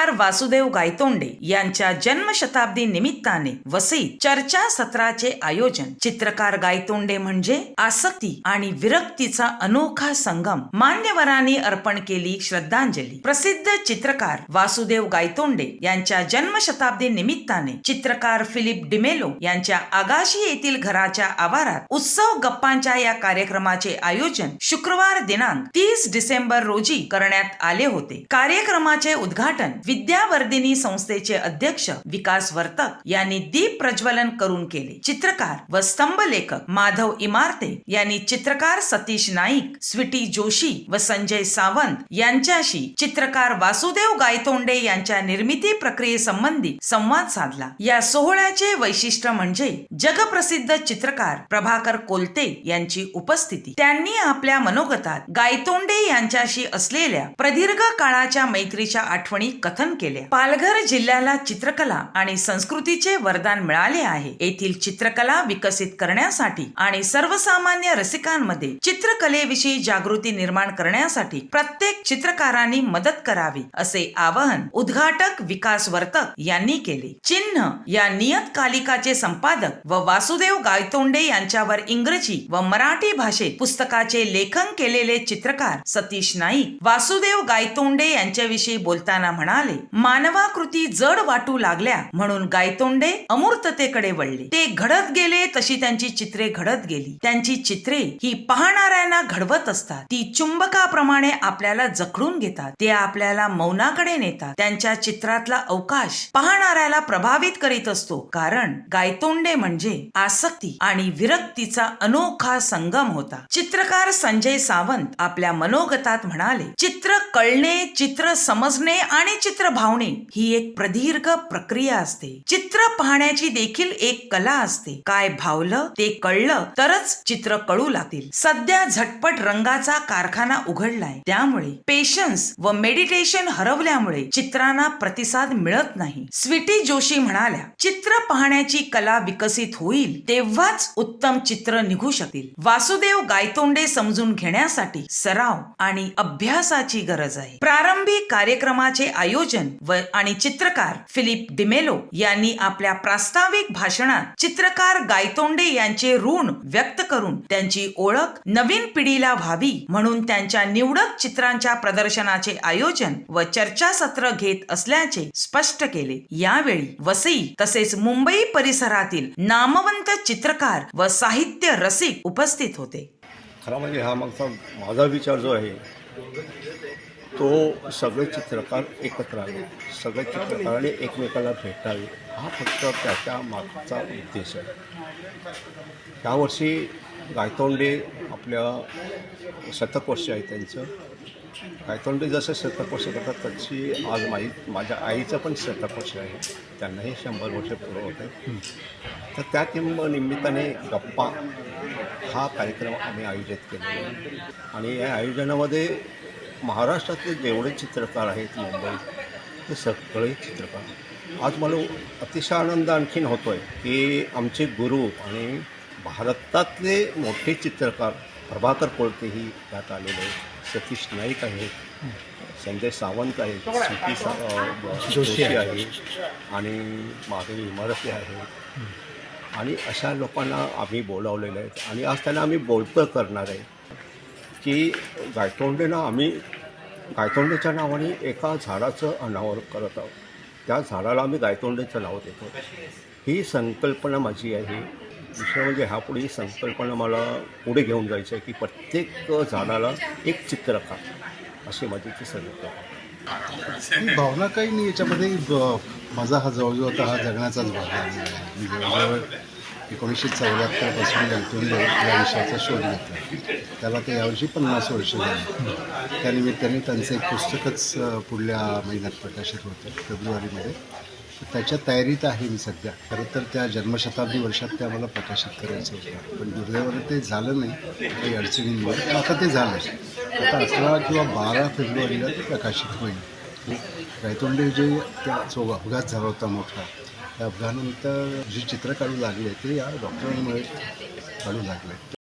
चित्रकार वासुदेव गायतोंडे यांच्या जन्मशताब्दी निमित्ताने वसई चर्चा सत्राचे आयोजन. चित्रकार गायतोंडे म्हणजे आसक्ती आणि विरक्तीचा अनोखा संगम. मान्यवरांनी अर्पण केली श्रद्धांजली. प्रसिद्ध चित्रकार वासुदेव गायतोंडे यांच्या जन्मशताब्दी निमित्ताने चित्रकार फिलिप डिमेलो यांच्या आगाशी येथील घराच्या आवारात उत्सव गप्पांच्या या कार्यक्रमाचे आयोजन शुक्रवार दिनांक तीस डिसेंबर रोजी करण्यात आले होते. कार्यक्रमाचे उद्घाटन विद्यावर्धिनी संस्थेचे अध्यक्ष विकास वर्तक यांनी दीप प्रज्वलन करून केले. चित्रकार व स्तंभ लेखक माधव इमारते यांनी चित्रकार सतीश नाईक स्वीटी जोशी व संजय सावंत यांच्याशी चित्रकार वासुदेव गायतोंडे यांच्या निर्मिती प्रक्रियेसंबंधी संवाद साधला. या सोहळ्याचे वैशिष्ट्य म्हणजे जगप्रसिद्ध चित्रकार प्रभाकर कोलते यांची उपस्थिती. त्यांनी आपल्या मनोगतात गायतोंडे यांच्याशी असलेल्या प्रदीर्घ काळाच्या मैत्रीच्या आठवणी कथन केले पालघर जिल्ह्याला चित्रकला आणि संस्कृतीचे वरदान मिळाले आहे. येथील चित्रकला विकसित करण्यासाठी आणि सर्वसामान्य रसिकांमध्ये चित्रकलेविषयी जागृती निर्माण करण्यासाठी प्रत्येक चित्रकारांनी मदत करावी असे आवाहन उद्घाटक विकास वर्तक यांनी केले. चिन्ह या नियतकालिकाचे संपादक व वासुदेव गायतोंडे यांच्यावर इंग्रजी व मराठी भाषेत पुस्तकाचे लेखन केलेले चित्रकार सतीश नाईक वासुदेव गायतोंडे यांच्याविषयी बोलताना म्हणाले मानवाकृती जड वाटू लागल्या म्हणून गायतोंडे अमूर्ततेकडे वळले. ते घडत गेले तशी त्यांची चित्रे घडत गेली. त्यांची चित्रे ही पाहणाऱ्यांना घडवत असतात. ती चुंबकाप्रमाणे आपल्याला जखडून घेतात. ते आपल्याला मौनाकडे नेतात. त्यांच्या चित्रातला अवकाश पाहणाऱ्याला प्रभावित करीत असतो. कारण गायतोंडे म्हणजे आसक्ती आणि विरक्तीचा अनोखा संगम होता. चित्रकार संजय सावंत आपल्या मनोगतात म्हणाले चित्र कळणे चित्र समजणे आणि चित्र भावणे ही एक प्रदीर्घ प्रक्रिया असते. चित्र पाहण्याची देखील एक कला असते. काय भावलं ते कळलं तरच चित्र कळू लागतील. सध्या झटपट रंगाचा कारखाना उघडलाय. त्यामुळे पेशन्स व मेडिटेशन हरवल्यामुळे चित्रांना प्रतिसाद मिळत नाही. स्वीटी जोशी म्हणाल्या चित्र पाहण्याची कला विकसित होईल तेव्हाच उत्तम चित्र निघू शकतील वासुदेव गायतोंडे समजून घेण्यासाठी सराव आणि अभ्यासाची गरज आहे. प्रारंभी कार्यक्रमाचे आयोजन व आणि चित्रकार फिलिप डिमेलो यांनी आपल्या प्रास्ताविक भाषणात चित्रकार गायतोंडे यांचे ऋण व्यक्त करून त्यांची ओळख नवीन पिढीला व्हावी म्हणून त्यांच्या निवडक चित्रांच्या प्रदर्शनाचे आयोजन व चर्चासत्र घेत असल्याचे स्पष्ट केले. यावेळी वसई तसेच मुंबई परिसरातील नामवंत चित्रकार व साहित्य रसिक उपस्थित होते. खरं म्हणजे हा मागचा माझा विचार जो आहे तो सगळे चित्रकार एकत्र आले. सगळे चित्रकाराने एकमेकाला भेटावे. हा फक्त त्याच्या मागचा उद्देश आहे. यावर्षी गायतोंडे आपल्या शतकवर्ष आहे त्यांचं. गायतोंडे जसं शतकवर्ष करतात तशी आज माई माझ्या आईचं पण शतकवर्ष आहे. त्यांनाही शंभर वर्ष पूर्ण होते आहे तर त्या निम निमित्ताने गप्पा हा कार्यक्रम आम्ही आयोजित केलेला आहे. आणि या आयोजनामध्ये महाराष्ट्रातले जेवढे चित्रकार आहेत मुंबईत ते सगळे चित्रकार. आज मला अतिशय आनंद आणखीन होतो आहे की आमचे गुरु आणि भारतातले मोठे चित्रकार प्रभाकर कोळतेही त्यात आलेले आहेत. सतीश नाईक आहेत संजय सावंत आहेत सा जोशी आहे. आणि माधवी इमारती आहेत आणि अशा लोकांना आम्ही बोलावलेलं आहे. आणि आज त्यांना आम्ही बोलतं करणार आहे की गायतोंडेना आम्ही गायतोंडेच्या नावाने एका झाडाचं अनावर करत आहोत. त्या झाडाला आम्ही गायतोंडेचं नाव देतो. ही संकल्पना माझी आहे. दुसरं म्हणजे ह्यापुढे ही संकल्पना मला पुढे घेऊन जायचं आहे की प्रत्येक झाडाला एक चित्र का अशी माझी ती संकल्पना भावना काही नाही याच्यामध्ये माझा हा जवळजवळ आता हा जगण्याचाच भाग आहे. मी जवळजवळ एकोणीसशे चौऱ्याहत्तरपासून गायतोंडे या विषयाचा शोध घेतला. त्याला ते यावर्षी पन्नास वर्ष झाली. त्यानिमित्ताने त्यांचं एक पुस्तकच पुढल्या महिन्यात प्रकाशित होतं फेब्रुवारीमध्ये. त्याच्या तयारीत आहे मी सध्या. खरं तर त्या जन्मशताब्दी वर्षात ते आम्हाला प्रकाशित करायचं होतं. पण दुर्दैवानं ते झालं नाही काही अडचणींमुळे पण आता ते झालं. आता अकरा किंवा बारा फेब्रुवारीला ते प्रकाशित होईल. गायतोंडे जे त्या जो अपघात झाला होता मोठा त्या अपघातानंतर जे चित्र काढू लागले ते या डॉक्टरांमुळे काढू लागले